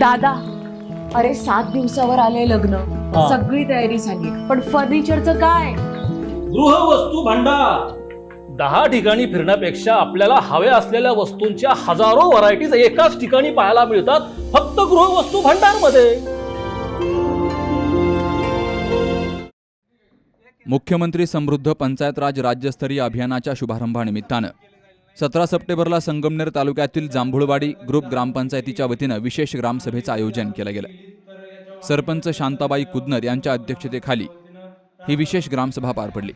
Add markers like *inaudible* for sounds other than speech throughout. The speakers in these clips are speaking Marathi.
दादा अरे सात दिवसावर आले लग्न. हा. सगळी तयारी झाली. पण फर्निचरचं काय? गृहवस्तू भांडार. दहा ठिकाणी फिरण्यापेक्षा आपल्याला हव्या असलेल्या वस्तूंच्या हजारो व्हरायटीज एकाच ठिकाणी पाहायला मिळतात फक्त गृहवस्तू भांडारमध्ये मुख्यमंत्री समृद्ध पंचायत राज राज्यस्तरीय अभियानाच्या शुभारंभानिमित्तानं सतरा सप्टेंबरला संगमनेर तालुक्यातील जांभुळवाडी ग्रुप ग्रामपंचायतीच्या वतीनं विशेष ग्रामसभेचं आयोजन केलं गेलं. सरपंच शांताबाई कुदनर यांच्या अध्यक्षतेखाली ही विशेष ग्रामसभा पार पडली.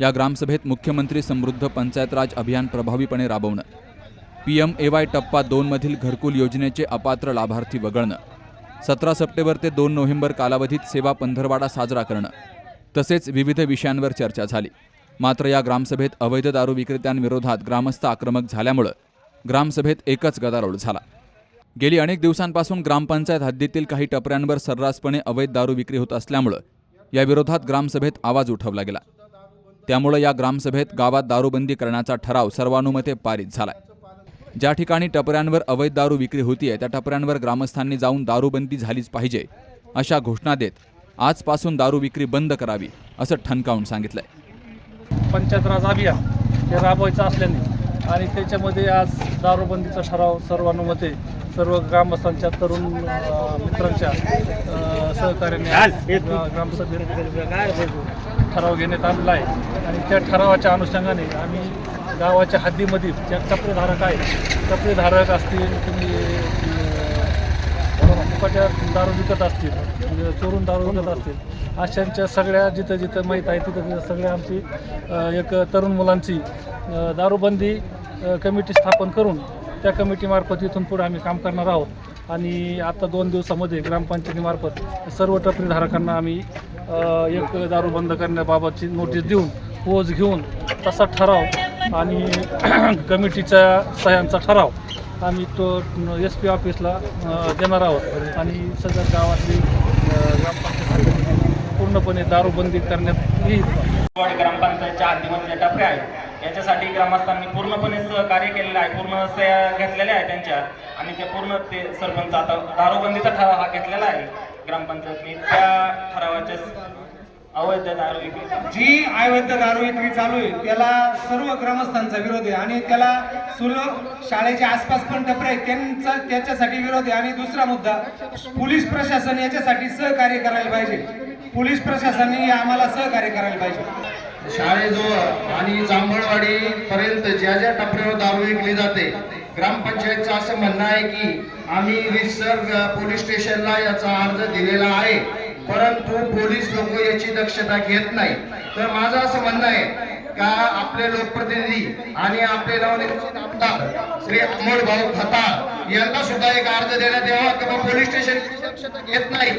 या ग्रामसभेत मुख्यमंत्री समृद्ध पंचायत राज अभियान प्रभावीपणे राबवणं पी एम ए वाय टप्पा दोनमधील घरकुल योजनेचे अपात्र लाभार्थी वगळणं सतरा सप्टेंबर ते दोन नोव्हेंबर कालावधीत सेवा पंधरवाडा साजरा करणं तसेच विविध विषयांवर चर्चा झाली. मात्र या ग्रामसभेत अवैध दारू विक्रेत्यांविरोधात ग्रामस्थ आक्रमक झाल्यामुळं ग्रामसभेत एकच गदारोळ झाला. गेली अनेक दिवसांपासून ग्रामपंचायत हद्दीतील काही टपऱ्यांवर सर्रासपणे अवैध दारू विक्री होत असल्यामुळं याविरोधात ग्रामसभेत आवाज उठवला गेला. त्यामुळं या ग्रामसभेत गावात दारूबंदी करण्याचा ठराव सर्वानुमते पारित झाला ज्या ठिकाणी टपऱ्यांवर अवैध दारू विक्री होतीये त्या टपऱ्यांवर ग्रामस्थांनी जाऊन दारूबंदी झालीच पाहिजे अशा घोषणा देत आजपासून दारू विक्री बंद करावी असं ठणकावून सांगितलंय. पंचायत राज अभियान हे राबवायचं असल्याने. आणि त्याच्यामध्ये आज दारूबंदीचा ठराव सर्वानुमते सर्व ग्रामस्थांच्या तरुण मित्रांच्या सहकार्याने ग्रामसभेत ठराव घेण्यात आलेला आहे. आणि त्या ठरावाच्या अनुषंगाने आम्ही गावाच्या हद्दीमधील ज्या कपडेधारक आहेत कपडेधारक असतील तुम्ही अं, फुकट्या दारू विकत असतील म्हणजे चोरून दारू विकत असतील अशांच्या सगळ्या जिथं जिथं माहीत आहे तिथं तिथं सगळ्या आमची एक तरुण मुलांची दारूबंदी कमिटी स्थापन करून त्या कमिटीमार्फत इथून पुढे आम्ही काम करणार आहोत. आणि आता दोन दिवसामध्ये ग्रामपंचायतीमार्फत सर्व टपरीधारकांना आम्ही एक दारू बंद करण्याबाबतची नोटीस देऊन पोच घेऊन तसा ठराव आणि *clears throat* कमिटीच्या सह्यांचा ठराव आम्ही तो एस पी ऑफिसला देणार आहोत. आणि सगळ्या गावातली ग्रामपंचायत पूर्णपणे दारूबंदी करण्यात येईल. वाडी ग्रामपंचायतच्या हद्दीमध्ये टप्पे आहे आहेत. याच्यासाठी ग्रामस्थांनी पूर्णपणे सहकार्य केलेलं आहे. पूर्ण सह्या घेतलेल्या आहे त्यांच्या. आणि ते पूर्ण ते सरपंच आता दारूबंदीचा ठराव हा घेतलेला आहे. ग्रामपंचायतने त्या ठरावाच्या अवैध दारू विक्री. जी अवैध दारू विक्री चालू आहे त्याला सर्व ग्रामस्थांचा विरोध आहे आणि त्याला सुलभ शाळेच्या आसपास पण टपरे आहेत. त्यांचा त्याच्यासाठी विरोध आहे. आणि दुसरा मुद्दा पोलीस प्रशासन याच्यासाठी सहकार्य करायला पाहिजे. पोलीस प्रशासनाने आम्हाला सहकार्य करायला पाहिजे. शाळेजवळ आणि जांभळवाडी पर्यंत ज्या ज्या टपऱ्यावर दारू विकली जाते ग्रामपंचायतचं असं म्हणणं आहे की आम्ही रिसर पोलीस स्टेशनला याचा अर्ज दिलेला आहे. परंतु पोलीस लोक याची दक्षता घेत नाही तर माझं असं म्हणणं आहे का आपले लोकप्रतिनिधी आणि आपले नवनिर्वाचित आमदार श्री अमोल भाऊ खताळ यांना सुद्धा एक अर्ज देण्यात यावा किंवा पोलीस स्टेशन दक्षता घेत नाही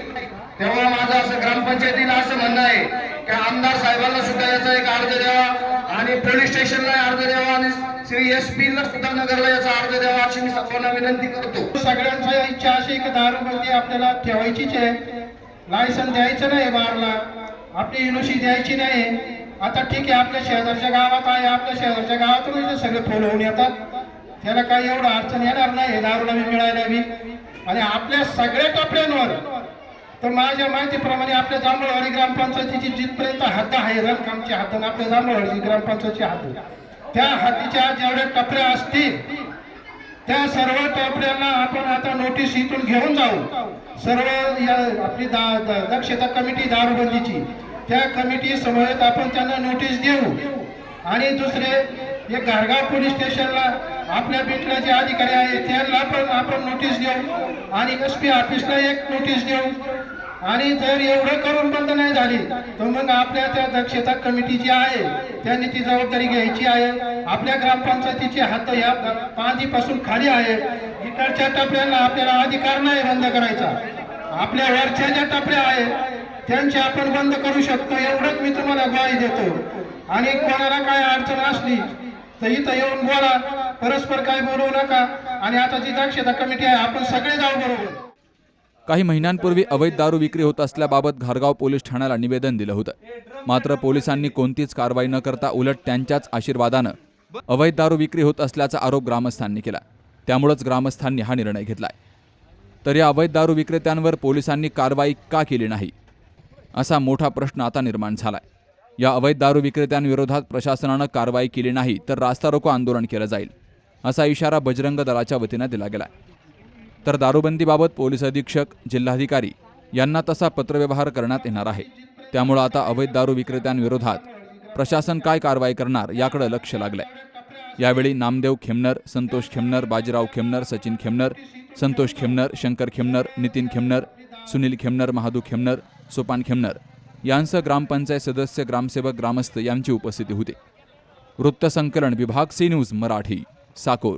तेव्हा माझं असं ग्रामपंचायतीला असं म्हणणं आहे की आमदार साहेबांना सुद्धा याचा एक अर्ज द्यावा आणि पोलीस स्टेशनला अर्ज द्यावा आणि श्री एस पी ला सुद्धा नगरला याचा अर्ज द्यावा अशी मी सर्वांना विनंती करतो. सगळ्यांची इच्छा अशी की दारूबंदी आपल्याला ठेवायचीच आहे. लायसन द्यायचं नाही बारला. आपली युनिव्हर्सिटी द्यायची नाही. आता ठीक आहे आपल्या शेजारच्या गावात आहे आपल्या शेजारच्या गावातून सगळे फोन होऊन येतात. त्याला काही एवढं अडचण येणार नाही दारूला मी मिळायला मी आणि आपल्या सगळ्या टपड्यांवर तर माझ्या माहितीप्रमाणे आपल्या जांभळवाडी ग्रामपंचायतीची जिथपर्यंत हद्द आहे रनकामची हद्द आपल्या जांभळवाडीची ग्रामपंचायतची हद्द त्या हद्दीच्या जेवढ्या टपऱ्या असतील त्या सर्व टपऱ्यांना आपण आता नोटीस इथून घेऊन जाऊ. सर्व या आपली दा दक्षता कमिटी दारूबंदीची त्या कमिटी समवेत आपण त्यांना नोटीस देऊ. आणि दुसरे हे गारगाव पोलीस स्टेशनला आपल्या बीटला जे अधिकारी आहेत त्यांना पण आपण नोटीस देऊ. आणि एस पी ऑफिसला एक नोटीस देऊ. आणि जर एवढं करून बंद नाही झाली तर मग आपल्या त्या दक्षता कमिटी जी आहे त्यांनी ती जबाबदारी घ्यायची आहे. आपल्या ग्रामपंचायतीची हात या पाचीपासून खाली आहे. इकडच्या टपऱ्यांना आपल्याला अधिकार नाही बंद करायचा. आपल्या वरच्या ज्या टपऱ्या आहेत त्यांची आपण बंद करू शकतो एवढंच मी तुम्हाला ग्वाही देतो. आणि कोणाला काय अडचण असली तर इथं येऊन बोला. परस्पर काय बोलवू नका. आणि आता जी दक्षता कमिटी आहे आपण सगळे जाऊ बरोबर. काही महिन्यांपूर्वी अवैध दारू विक्री होत असल्याबाबत घारगाव पोलीस ठाण्याला निवेदन दिलं होतं. मात्र पोलिसांनी कोणतीच कारवाई न करता उलट त्यांच्याच आशीर्वादानं अवैध दारू विक्री होत असल्याचा आरोप ग्रामस्थांनी केला. त्यामुळंच ग्रामस्थांनी हा निर्णय घेतलाय. तर या अवैध दारू विक्रेत्यांवर पोलिसांनी कारवाई का केली नाही? असा मोठा प्रश्न आता निर्माण झालाय. या अवैध दारू विक्रेत्यांविरोधात प्रशासनानं कारवाई केली नाही तर रास्ता रोको आंदोलन केलं जाईल असा इशारा बजरंग दलाच्या वतीनं दिला गेलाय. तर दारूबंदीबाबत पोलीस अधीक्षक जिल्हाधिकारी यांना तसा पत्रव्यवहार करण्यात येणार आहे. त्यामुळं आता अवैध दारू विक्रेत्यांविरोधात प्रशासन काय कारवाई करणार याकडे लक्ष लागलंय. यावेळी नामदेव खेमनर संतोष खेमनर बाजीराव खेमनर सचिन खेमनर संतोष खेमनर शंकर खेमनर नितीन खेमनर सुनील खेमनर महादू खेमनर सोपान खेमनर यांसह ग्रामपंचायत सदस्य ग्रामसेवक ग्रामस्थ यांची उपस्थिती होती. वृत्तसंकलन विभाग सी न्यूज मराठी साकोर.